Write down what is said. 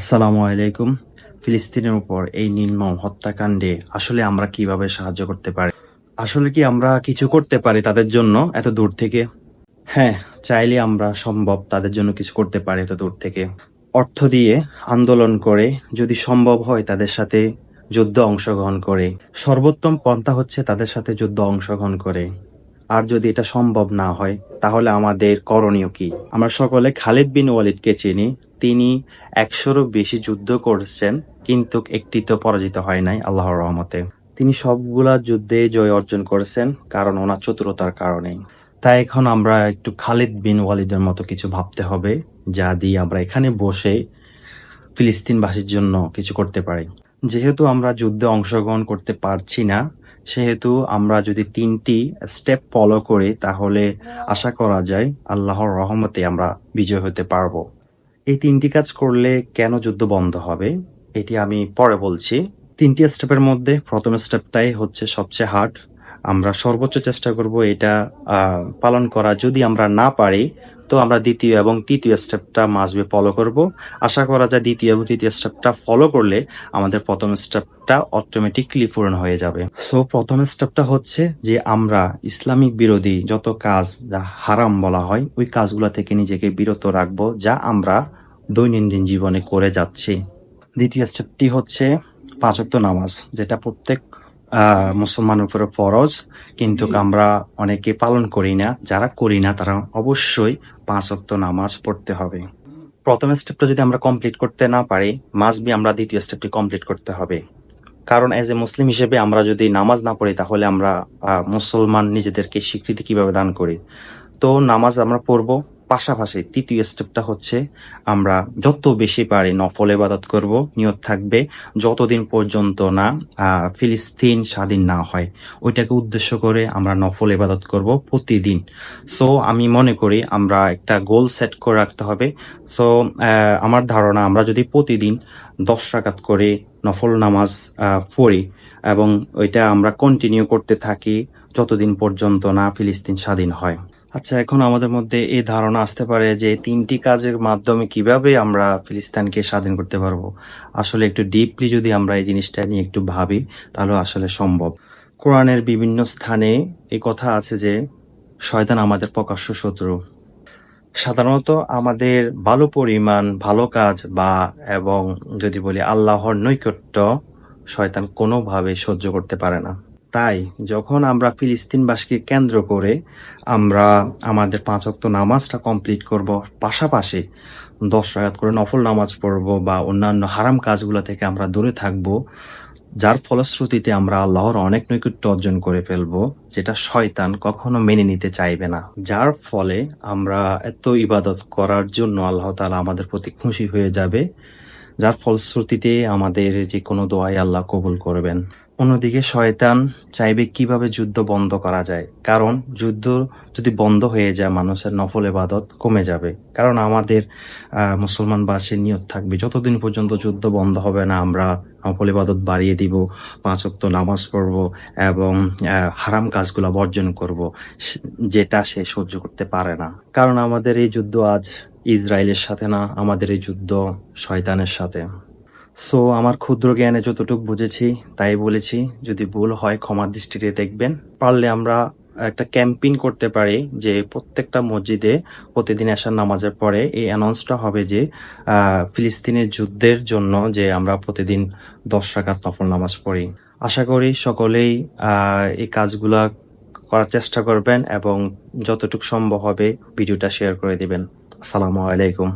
আসসালামু আলাইকুম। ফিলিস্তিনের উপর এই নির্মম হত্যাকাণ্ডে আসলে আমরা কীভাবে সাহায্য করতে পারি? আসলে কি আমরা কিছু করতে পারি তাদের জন্য এত দূর থেকে? হ্যাঁ চাইলে আমরা সম্ভব তাদের জন্য কিছু করতে পারি এত দূর থেকে। অর্থ দিয়ে আন্দোলন করে যদি সম্ভব হয় তাদের সাথে যুদ্ধ অংশগ্রহণ করে। সর্বোত্তম পন্থা হচ্ছে তাদের সাথে যুদ্ধ অংশগ্রহণ করে। আর যদি এটা সম্ভব না হয়, তাহলে আমাদের করণীয় কি? আমরা সকলে খালিদ বিন ওয়ালিদকে চিনি। তিনি একশোরও বেশি যুদ্ধ করেছেন, কিন্তু একটি তো পরাজিত হয় নাই আল্লাহর রহমতে। তিনি সবগুলা যুদ্ধে জয় অর্জন করেছেন, কারণ ওনার চতুরতার কারণে। তাই এখন আমরা একটু খালিদ বিন ওয়ালিদের মতো কিছু ভাবতে হবে, যা দিয়ে আমরা এখানে বসে ফিলিস্তিনবাসীর জন্য কিছু করতে পারি। যেহেতু আমরা যুদ্ধে অংশগ্রহণ করতে পারছি না, সেহেতু আমরা যদি তিনটি স্টেপ ফলো করি, তাহলে আশা করা যায় আল্লাহর রহমতে আমরা বিজয় হতে পারব। এই তিনটি কাজ করলে কেন যুদ্ধ বন্ধ হবে, এটি আমি পরে বলছি। তিনটি স্টেপের মধ্যে প্রথম স্টেপটাই হচ্ছে সবচেয়ে হার্ড আমরা সর্বোচ্চ চেষ্টা করব এটা পালন করা। যদি আমরা না পারি, তো আমরা দ্বিতীয় এবং তৃতীয় স্টেপটা মাসবে ফলো করব। আশা করা যায় দ্বিতীয় এবং তৃতীয় স্টেপটা ফলো করলে আমাদের প্রথম স্টেপটা অটোমেটিকলি পূরণ হয়ে যাবে। সো প্রথম স্টেপটা হচ্ছে যে আমরা ইসলামিক বিরোধী যত কাজ, যা হারাম বলা হয়, ওই কাজগুলো থেকে নিজেকে বিরত রাখব, যা আমরা দৈনন্দিন জীবনে করে যাচ্ছি। দ্বিতীয় স্টেপটি হচ্ছে পাঁচক্ত নামাজ যেটা প্রত্যেক আহ, মুসলমানের উপরে ফরজ কিন্তু আমরা অনেকে পালন করি না যারা করি না তারা অবশ্যই পাঁচ ওয়াক্ত নামাজ পড়তে হবে। প্রথম স্টেপটা যদি আমরা কমপ্লিট করতে না পারি মাস্ট বি আমরা দ্বিতীয় স্টেপটি কমপ্লিট করতে হবে। কারণ এজ এ মুসলিম হিসেবে আমরা যদি নামাজ না পড়ি তাহলে আমরা মুসলমান নিজেদেরকে স্বীকৃতি কীভাবে দান করি? তো নামাজ আমরা পড়ব পাশাপাশি তৃতীয় স্টেপটা হচ্ছে, আমরা যত বেশি পারি নফল ইবাদত করব, নিয়ত থাকবে, যতদিন পর্যন্ত না ফিলিস্তিন স্বাধীন না হয়। ওইটাকে উদ্দেশ্য করে আমরা নফল ইবাদত করব প্রতিদিন। সো আমি মনে করি আমরা একটা গোল সেট করে রাখতে হবে। সো আমার ধারণা আমরা যদি প্রতিদিন দশ রাকাত করে নফল নামাজ পড়ি এবং ওইটা আমরা কন্টিনিউ করতে থাকি, যতদিন পর্যন্ত না ফিলিস্তিন স্বাধীন হয়। আচ্ছা এখন আমাদের মধ্যে এই ধারণা আসতে পারে যে তিনটি কাজের মাধ্যমে কীভাবে আমরা ফিলিস্তানকে স্বাধীন করতে পারব। আসলে একটু ডিপলি যদি আমরা এই জিনিসটা নিয়ে একটু ভাবি, তাহলে আসলে সম্ভব। কোরআনের বিভিন্ন স্থানে এই কথা আছে যে, শয়তান আমাদের প্রকাশ্য শত্রু। সাধারণত আমাদের ভালো পরিমাণ, ভালো কাজ বা এবং যদি বলি আল্লাহর নৈকট্য, শয়তান কোনোভাবে সহ্য করতে পারে না। তাই যখন আমরা ফিলিস্তিনবাসীকে কেন্দ্র করে আমরা আমাদের পাঁচ ওয়াক্ত নামাজটা কমপ্লিট করব, পাশাপাশি দশ রাকাত করে নফল নামাজ পড়ব বা অন্যান্য হারাম কাজগুলো থেকে আমরা দূরে থাকব, যার ফলশ্রুতিতে আমরা আল্লাহর অনেক নৈকট্য অর্জন করে ফেলব, যেটা শয়তান কখনো মেনে নিতে চাইবে না। যার ফলে আমরা এত ইবাদত করার জন্য আল্লাহ তালা আমাদের প্রতি খুশি হয়ে যাবে, যার ফলশ্রুতিতে আমাদের যে কোনো দোয়াই আল্লাহ কবুল করবেন। অন্যদিকে শয়তান চাইবে কীভাবে যুদ্ধ বন্ধ করা যায়। কারণ যুদ্ধ যদি বন্ধ হয়ে যায় মানুষের নফল ইবাদত কমে যাবে। কারণ আমাদের আহ, মুসলমানবাসীর নিয়ত থাকবে যতদিন পর্যন্ত যুদ্ধ বন্ধ হবে না আমরা নফল ইবাদত বাড়িয়ে দিব পাঁচ ওয়াক্ত নামাজ পড়ব এবং হারাম কাজগুলো বর্জন করব যেটা সে সহ্য করতে পারে না। কারণ আমাদের এই যুদ্ধ আজ ইসরায়েলের সাথে না আমাদের এই যুদ্ধ শয়তানের সাথে। সো আমার ক্ষুদ্র জ্ঞানে যতটুকু বুঝেছি, তাই বলেছি, যদি ভুল হয়, ক্ষমার দৃষ্টিতে দেখবেন। পারলে আমরা একটা ক্যাম্পেইন করতে পারি যে, প্রত্যেকটা মসজিদে প্রতিদিন আসার নামাজের পরে এই অ্যানাউন্সটা হবে যে ফিলিস্তিনের যুদ্ধের জন্য যে আমরা প্রতিদিন দশ রাকাত নফল নামাজ পড়ি। আশা করি সকলেই এই কাজগুলা করার চেষ্টা করবেন এবং যতটুকু সম্ভব হবে, ভিডিওটা শেয়ার করে দিবেন। আসসালামু আলাইকুম।